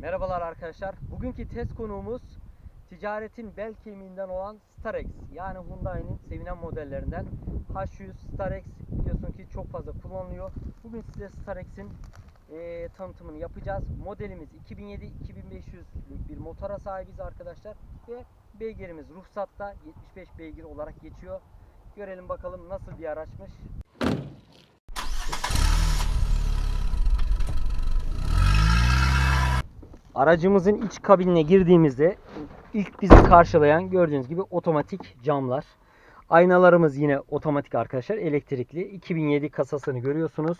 Merhabalar arkadaşlar. Bugünkü test konuğumuz ticaretin bel kemiğinden olan Starex. Yani Hyundai'nin sevilen modellerinden H100 Starex biliyorsun ki çok fazla kullanılıyor. Bugün size Starex'in eee, tanıtımını yapacağız. Modelimiz 2007-2500'lük bir motora sahibiz arkadaşlar. Ve beygirimiz ruhsatta 75 beygir olarak geçiyor. Görelim bakalım nasıl bir araçmış. Aracımızın iç kabinine girdiğimizde ilk bizi karşılayan gördüğünüz gibi otomatik camlar. Aynalarımız yine otomatik arkadaşlar elektrikli. 2007 kasasını görüyorsunuz.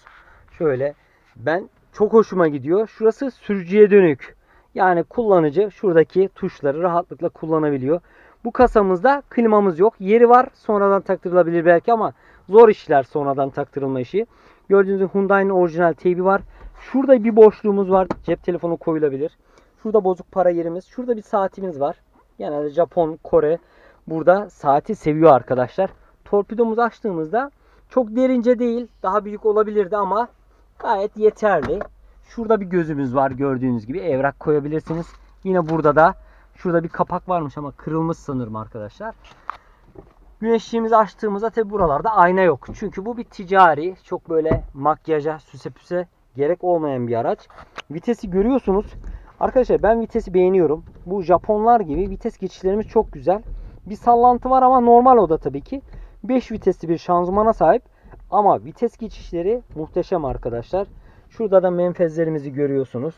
Şöyle ben çok hoşuma gidiyor. Şurası sürücüye dönük. Yani kullanıcı şuradaki tuşları rahatlıkla kullanabiliyor. Bu kasamızda klimamız yok. Yeri var sonradan taktırılabilir belki ama zor işler sonradan taktırılma işi. Gördüğünüz gibi Hyundai'nin orijinal teybi var. Şurada bir boşluğumuz var. Cep telefonu koyulabilir. Şurada bozuk para yerimiz. Şurada bir saatimiz var. Genelde Japon, Kore burada saati seviyor arkadaşlar. Torpidomuzu açtığımızda çok derince değil. Daha büyük olabilirdi ama gayet yeterli. Şurada bir gözümüz var gördüğünüz gibi. Evrak koyabilirsiniz. Yine burada da şurada bir kapak varmış ama kırılmış sanırım arkadaşlar. Güneşliğimizi açtığımızda tabi buralarda ayna yok. Çünkü bu bir ticari, çok böyle makyaja, süse püse gerek olmayan bir araç. Vitesi görüyorsunuz. Arkadaşlar ben vitesi beğeniyorum. Bu Japonlar gibi vites geçişlerimiz çok güzel. Bir sallantı var ama normal o da tabii ki. 5 vitesli bir şanzımana sahip. Ama vites geçişleri muhteşem arkadaşlar. Şurada da menfezlerimizi görüyorsunuz.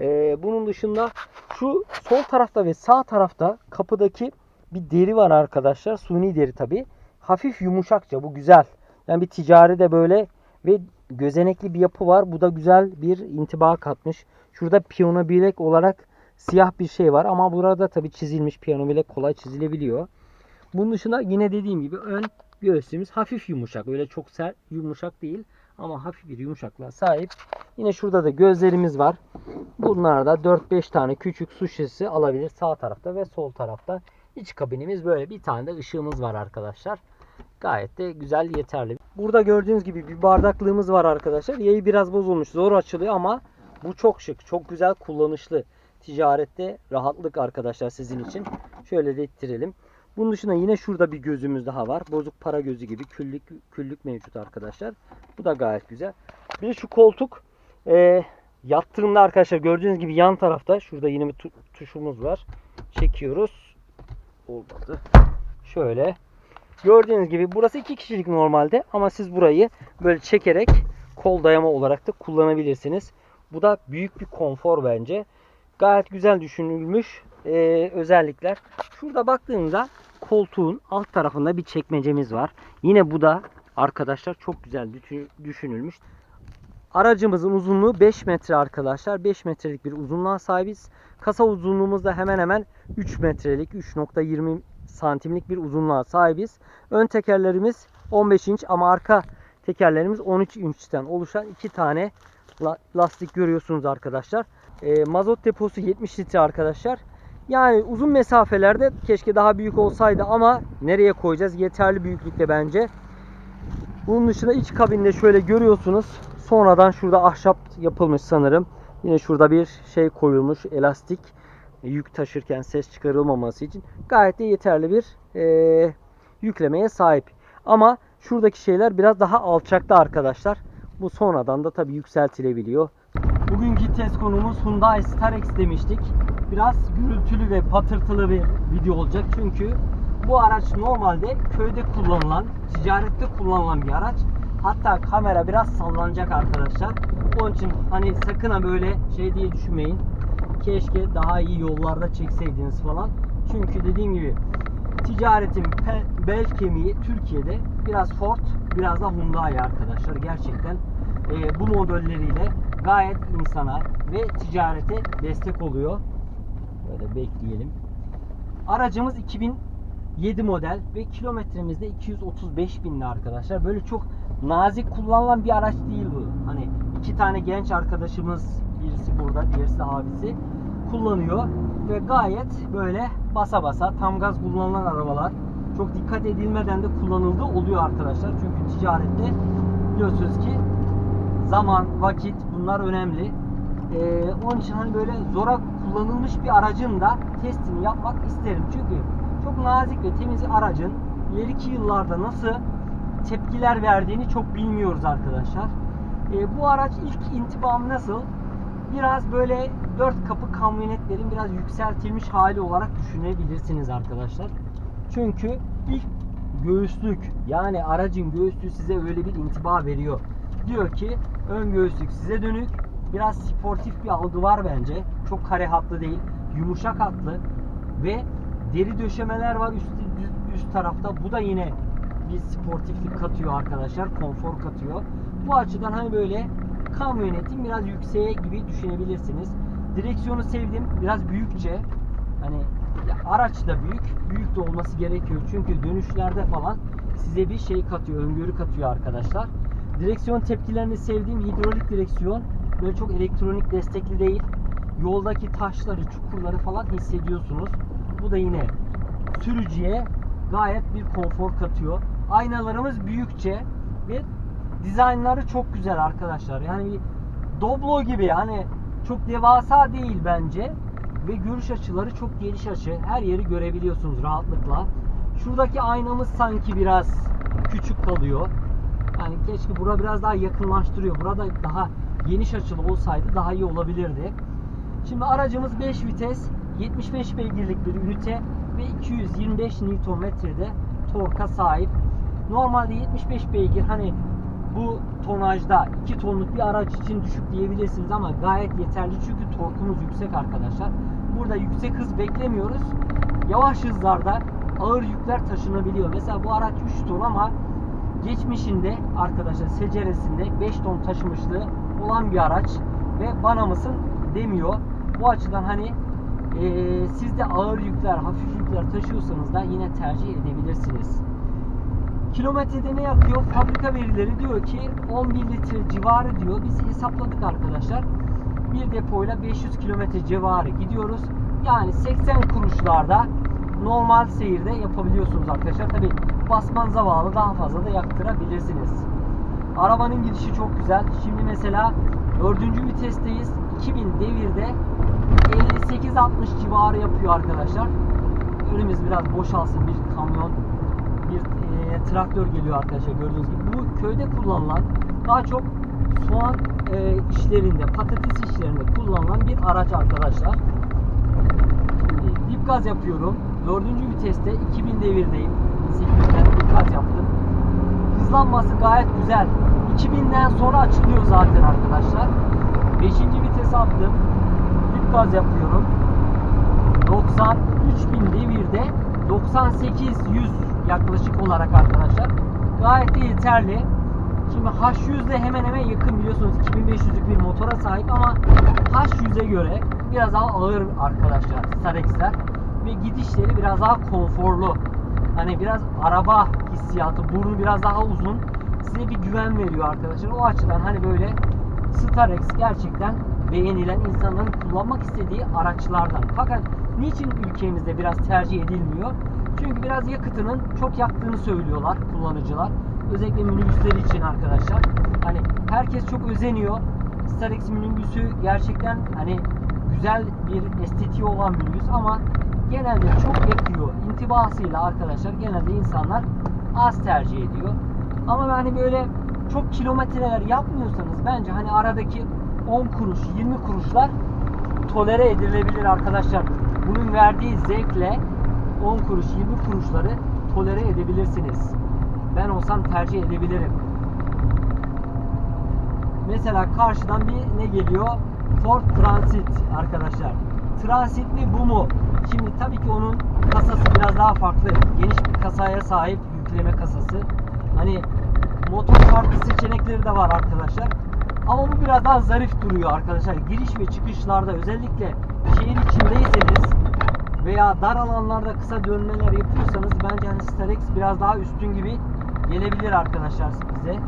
Ee, bunun dışında şu sol tarafta ve sağ tarafta kapıdaki bir deri var arkadaşlar. Suni deri tabi. Hafif yumuşakça bu güzel. Yani bir ticari de böyle ve gözenekli bir yapı var. Bu da güzel bir intiba katmış. Şurada piyano bilek olarak siyah bir şey var ama burada tabi çizilmiş piyano bilek kolay çizilebiliyor. Bunun dışında yine dediğim gibi ön göğsümüz hafif yumuşak. Öyle çok sert yumuşak değil ama hafif bir yumuşaklığa sahip. Yine şurada da gözlerimiz var. Bunlarda 4-5 tane küçük su şişesi alabilir sağ tarafta ve sol tarafta. İç kabinimiz böyle. Bir tane de ışığımız var arkadaşlar. Gayet de güzel yeterli. Burada gördüğünüz gibi bir bardaklığımız var arkadaşlar. Yayı biraz bozulmuş. Zor açılıyor ama bu çok şık. Çok güzel kullanışlı. Ticarette rahatlık arkadaşlar sizin için. Şöyle de ittirelim. Bunun dışında yine şurada bir gözümüz daha var. Bozuk para gözü gibi küllük küllük mevcut arkadaşlar. Bu da gayet güzel. Bir de şu koltuk e, yattığında arkadaşlar gördüğünüz gibi yan tarafta şurada yine bir tu- tuşumuz var. Çekiyoruz. Olmadı. Şöyle. Gördüğünüz gibi burası iki kişilik normalde ama siz burayı böyle çekerek kol dayama olarak da kullanabilirsiniz. Bu da büyük bir konfor bence. Gayet güzel düşünülmüş ee, özellikler. Şurada baktığımızda koltuğun alt tarafında bir çekmecemiz var. Yine bu da arkadaşlar çok güzel düşü- düşünülmüş. Aracımızın uzunluğu 5 metre arkadaşlar. 5 metrelik bir uzunluğa sahibiz. Kasa uzunluğumuz da hemen hemen 3 metrelik 3.20 santimlik bir uzunluğa sahibiz. Ön tekerlerimiz 15 inç ama arka tekerlerimiz 13 inçten oluşan iki tane la- lastik görüyorsunuz arkadaşlar. E, mazot deposu 70 litre arkadaşlar. Yani uzun mesafelerde keşke daha büyük olsaydı ama nereye koyacağız? Yeterli büyüklükte bence. Bunun dışında iç kabinde şöyle görüyorsunuz. Sonradan şurada ahşap yapılmış sanırım. Yine şurada bir şey koyulmuş elastik. Yük taşırken ses çıkarılmaması için. Gayet de yeterli bir eee, yüklemeye sahip. Ama şuradaki şeyler biraz daha alçakta arkadaşlar. Bu sonradan da tabii yükseltilebiliyor. Bugünkü test konumuz Hyundai Starex demiştik. Biraz gürültülü ve patırtılı bir video olacak. Çünkü bu araç normalde köyde kullanılan, ticarette kullanılan bir araç. Hatta kamera biraz sallanacak arkadaşlar. Onun için hani sakın ha böyle şey diye düşünmeyin. Keşke daha iyi yollarda çekseydiniz falan. Çünkü dediğim gibi ticaretin bel kemiği Türkiye'de biraz Ford, biraz da Hyundai arkadaşlar. Gerçekten e, bu modelleriyle gayet insana ve ticarete destek oluyor. Böyle bekleyelim. Aracımız 2007 model ve kilometremizde 235 binli arkadaşlar. Böyle çok nazik kullanılan bir araç değil bu. Hani iki tane genç arkadaşımız birisi burada, diğerisi abisi kullanıyor ve gayet böyle basa basa tam gaz kullanılan arabalar çok dikkat edilmeden de kullanıldığı oluyor arkadaşlar. Çünkü ticarette biliyorsunuz ki zaman, vakit bunlar önemli. Ee, onun için hani böyle zora kullanılmış bir aracın da testini yapmak isterim. Çünkü çok nazik ve temiz aracın ileriki yıllarda nasıl tepkiler verdiğini çok bilmiyoruz arkadaşlar. Ee, bu araç ilk intibam nasıl? Biraz böyle dört kapı kamyonetlerin biraz yükseltilmiş hali olarak düşünebilirsiniz arkadaşlar. Çünkü ilk göğüslük yani aracın göğüslüğü size öyle bir intiba veriyor. Diyor ki ön göğüslük size dönük. Biraz sportif bir algı var bence. Çok kare hatlı değil. Yumuşak hatlı ve deri döşemeler var üst, üst tarafta. Bu da yine bir sportiflik katıyor arkadaşlar. Konfor katıyor. Bu açıdan hani böyle kamyonetin biraz yükseğe gibi düşünebilirsiniz. Direksiyonu sevdim. Biraz büyükçe. Hani araç da büyük. Büyük de olması gerekiyor. Çünkü dönüşlerde falan size bir şey katıyor. Öngörü katıyor arkadaşlar. Direksiyon tepkilerini sevdiğim hidrolik direksiyon. Böyle çok elektronik destekli değil. Yoldaki taşları, çukurları falan hissediyorsunuz. Bu da yine sürücüye gayet bir konfor katıyor. Aynalarımız büyükçe ve dizaynları çok güzel arkadaşlar. Yani Doblo gibi hani çok devasa değil bence ve görüş açıları çok geniş açı. Her yeri görebiliyorsunuz rahatlıkla. Şuradaki aynamız sanki biraz küçük kalıyor. Yani keşke bura biraz daha yakınlaştırıyor. Burada daha geniş açılı olsaydı daha iyi olabilirdi. Şimdi aracımız 5 vites, 75 beygirlik bir ünite ve 225 Nm'de torka sahip. Normalde 75 beygir hani bu tonajda 2 tonluk bir araç için düşük diyebilirsiniz ama gayet yeterli çünkü torkumuz yüksek arkadaşlar. Burada yüksek hız beklemiyoruz. Yavaş hızlarda ağır yükler taşınabiliyor. Mesela bu araç 3 ton ama geçmişinde arkadaşlar seceresinde 5 ton taşımışlığı olan bir araç ve bana mısın demiyor. Bu açıdan hani e, siz de ağır yükler, hafif yükler taşıyorsanız da yine tercih edebilirsiniz. Kilometrede ne yakıyor? Fabrika verileri diyor ki 11 litre civarı diyor. Biz hesapladık arkadaşlar. Bir depoyla 500 kilometre civarı gidiyoruz. Yani 80 kuruşlarda normal seyirde yapabiliyorsunuz arkadaşlar. Tabi basmanıza bağlı daha fazla da yaktırabilirsiniz. Arabanın gidişi çok güzel. Şimdi mesela 4. vitesteyiz. 2000 devirde 58-60 civarı yapıyor arkadaşlar. Önümüz biraz boşalsın bir kamyon traktör geliyor arkadaşlar gördüğünüz gibi. Bu köyde kullanılan daha çok soğan e, işlerinde, patates işlerinde kullanılan bir araç arkadaşlar. Şimdi dip gaz yapıyorum. Dördüncü viteste 2000 devirdeyim. 800'den dip gaz yaptım. Hızlanması gayet güzel. 2000'den sonra açılıyor zaten arkadaşlar. 5. vites attım. Dip gaz yapıyorum. 90 3000 devirde 98 100 yaklaşık olarak arkadaşlar. Gayet de yeterli. Şimdi H100 de hemen hemen yakın biliyorsunuz 2500'lük bir motora sahip ama H100'e göre biraz daha ağır arkadaşlar Starex'ler ve gidişleri biraz daha konforlu. Hani biraz araba hissiyatı, burnu biraz daha uzun. Size bir güven veriyor arkadaşlar. O açıdan hani böyle Starex gerçekten beğenilen insanların kullanmak istediği araçlardan. Fakat niçin ülkemizde biraz tercih edilmiyor? Çünkü biraz yakıtının çok yaktığını söylüyorlar kullanıcılar. Özellikle minibüsler için arkadaşlar. Hani herkes çok özeniyor. Starex minibüsü gerçekten hani güzel bir estetiği olan minibüs ama genelde çok yakıyor. İntibasıyla arkadaşlar genelde insanlar az tercih ediyor. Ama hani böyle çok kilometreler yapmıyorsanız bence hani aradaki 10 kuruş 20 kuruşlar tolere edilebilir arkadaşlar. Bunun verdiği zevkle 10 kuruş 20 kuruşları tolere edebilirsiniz. Ben olsam tercih edebilirim. Mesela karşıdan bir ne geliyor? Ford Transit arkadaşlar. Transit mi bu mu? Şimdi tabii ki onun kasası biraz daha farklı. Geniş bir kasaya sahip yükleme kasası. Hani motor farklı seçenekleri de var arkadaşlar. Ama bu biraz daha zarif duruyor arkadaşlar. Giriş ve çıkışlarda özellikle şehir içindeyseniz veya dar alanlarda kısa dönmeler yapıyorsanız bence hani Starex biraz daha üstün gibi gelebilir arkadaşlar size.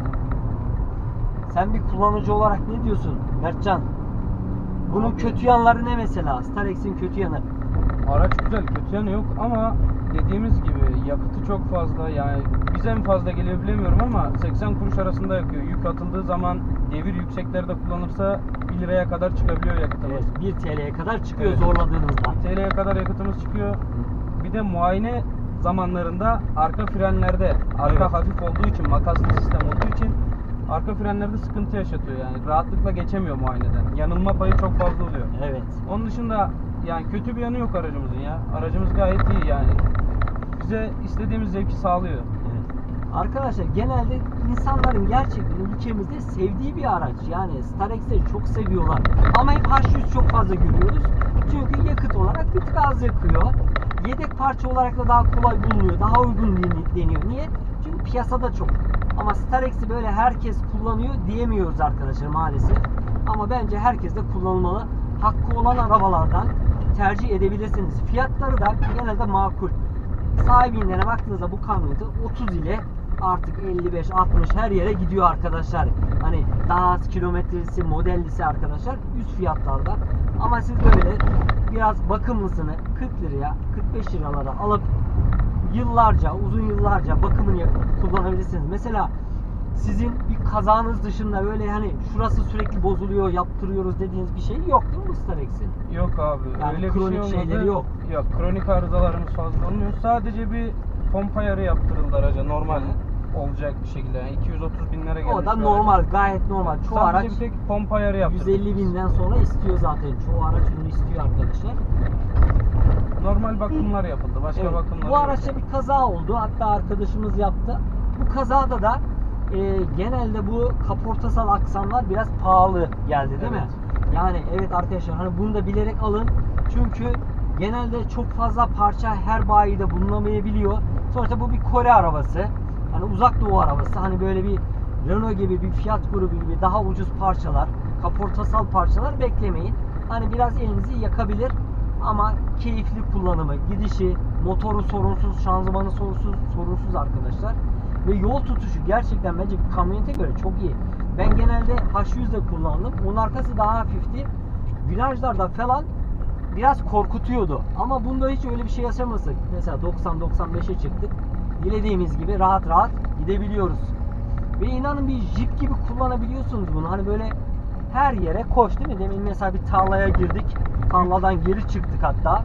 Sen bir kullanıcı olarak ne diyorsun Mertcan? Bunun kötü yanları ne mesela? Starex'in kötü yanı. Araç güzel, kötü yanı yok ama dediğimiz gibi yakıtı çok fazla. Yani bize en fazla geliyor bilemiyorum ama 80 kuruş arasında yakıyor. Yük atıldığı zaman devir yükseklerde kullanırsa 1 liraya kadar çıkabiliyor yakıtımız. Evet, 1 TL'ye kadar çıkıyor Evet. zorladığınızda. TL'ye kadar yakıtımız çıkıyor. Bir de muayene zamanlarında arka frenlerde arka Evet. hafif olduğu için makaslı sistem olduğu için arka frenlerde sıkıntı yaşatıyor yani rahatlıkla geçemiyor muayeneden. Yanılma payı çok fazla oluyor. Evet. Onun dışında yani kötü bir yanı yok aracımızın ya. Aracımız gayet iyi yani. Bize istediğimiz zevki sağlıyor. Arkadaşlar genelde insanların gerçekten ülkemizde sevdiği bir araç. Yani Starex'leri çok seviyorlar. Ama hep H100 çok fazla görüyoruz. Çünkü yakıt olarak bir tık az yakıyor. Yedek parça olarak da daha kolay bulunuyor. Daha uygun deni- deniyor. Niye? Çünkü piyasada çok. Ama Starex'i böyle herkes kullanıyor diyemiyoruz arkadaşlar maalesef. Ama bence herkes de kullanılmalı. Hakkı olan arabalardan tercih edebilirsiniz. Fiyatları da genelde makul sahibinden baktığınızda bu kamyoneti 30 ile artık 55-60 her yere gidiyor arkadaşlar. Hani daha az kilometresi, modellisi arkadaşlar üst fiyatlarda. Ama siz böyle biraz bakımlısını 40 liraya, 45 liralara alıp yıllarca, uzun yıllarca bakımını kullanabilirsiniz. Mesela sizin bir kazanız dışında böyle hani şurası sürekli bozuluyor, yaptırıyoruz dediğiniz bir şey yok değil mi bu Starex'in? Yok abi. Yani öyle bir kronik şey olmadı. şeyleri yok. Yok. Kronik arızalarımız fazla olmuyor. Sadece bir pompa ayarı yaptırıldı araca normal olacak bir şekilde. Yani 230 binlere gelmiş. O da bir normal, araç. gayet normal. Çoğu Sadece araç bir tek pompa ayarı yaptırdık. 150 binden sonra istiyor zaten. Çoğu araç bunu istiyor arkadaşlar. Normal bakımlar yapıldı. Başka Evet, bakımlar bu araçta bir kaza oldu. Hatta arkadaşımız yaptı. Bu kazada da e, genelde bu kaportasal aksamlar biraz pahalı geldi değil mi? Yani evet arkadaşlar hani bunu da bilerek alın. Çünkü genelde çok fazla parça her bayide bulunamayabiliyor. Sonuçta bu bir Kore arabası. Hani uzak doğu arabası. Hani böyle bir Renault gibi bir Fiat grubu gibi daha ucuz parçalar, kaportasal parçalar beklemeyin. Hani biraz elinizi yakabilir ama keyifli kullanımı, gidişi, motoru sorunsuz, şanzımanı sorunsuz, sorunsuz arkadaşlar. Ve yol tutuşu gerçekten bence kamyonete göre çok iyi. Ben genelde H100 de kullandım. Onun arkası daha hafifti. Virajlarda falan biraz korkutuyordu. Ama bunda hiç öyle bir şey yaşamasak. Mesela 90-95'e çıktık. Dilediğimiz gibi rahat rahat gidebiliyoruz. Ve inanın bir jip gibi kullanabiliyorsunuz bunu. Hani böyle her yere koş değil mi? Demin mesela bir tarlaya girdik. Tarladan geri çıktık hatta.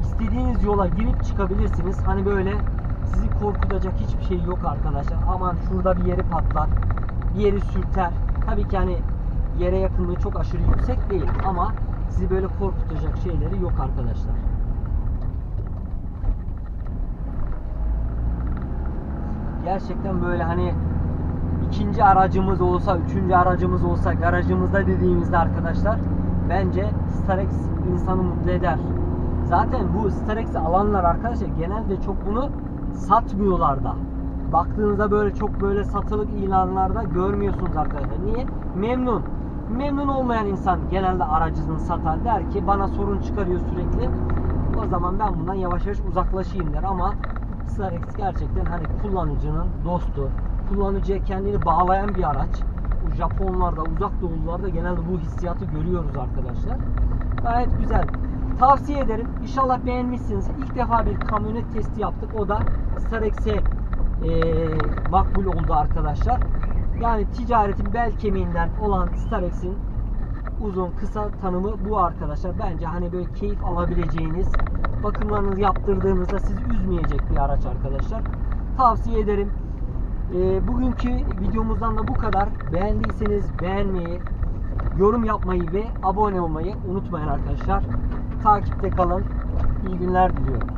İstediğiniz yola girip çıkabilirsiniz. Hani böyle sizi korkutacak hiçbir şey yok arkadaşlar. Aman şurada bir yeri patlar. Bir yeri sürter. Tabii ki hani yere yakınlığı çok aşırı yüksek değil ama sizi böyle korkutacak şeyleri yok arkadaşlar. Gerçekten böyle hani ikinci aracımız olsa, üçüncü aracımız olsa garajımızda dediğimizde arkadaşlar bence Starex insanı mutlu eder. Zaten bu Starex'i alanlar arkadaşlar genelde çok bunu satmıyorlar da. Baktığınızda böyle çok böyle satılık ilanlarda görmüyorsunuz arkadaşlar. Niye? Memnun. Memnun olmayan insan genelde aracını satar der ki bana sorun çıkarıyor sürekli. O zaman ben bundan yavaş yavaş uzaklaşayım der ama Starex gerçekten hani kullanıcının dostu. Kullanıcıya kendini bağlayan bir araç. Bu Japonlarda, uzak doğulularda genelde bu hissiyatı görüyoruz arkadaşlar. Gayet güzel. Tavsiye ederim. İnşallah beğenmişsiniz. İlk defa bir kamyonet testi yaptık. O da Starex'e eee makbul oldu arkadaşlar. Yani ticaretin bel kemiğinden olan Starex'in uzun kısa tanımı bu arkadaşlar. Bence hani böyle keyif alabileceğiniz, bakımlarınızı yaptırdığınızda sizi üzmeyecek bir araç arkadaşlar. Tavsiye ederim. Ee, bugünkü videomuzdan da bu kadar. Beğendiyseniz beğenmeyi, yorum yapmayı ve abone olmayı unutmayın arkadaşlar. Takipte kalın. İyi günler diliyorum.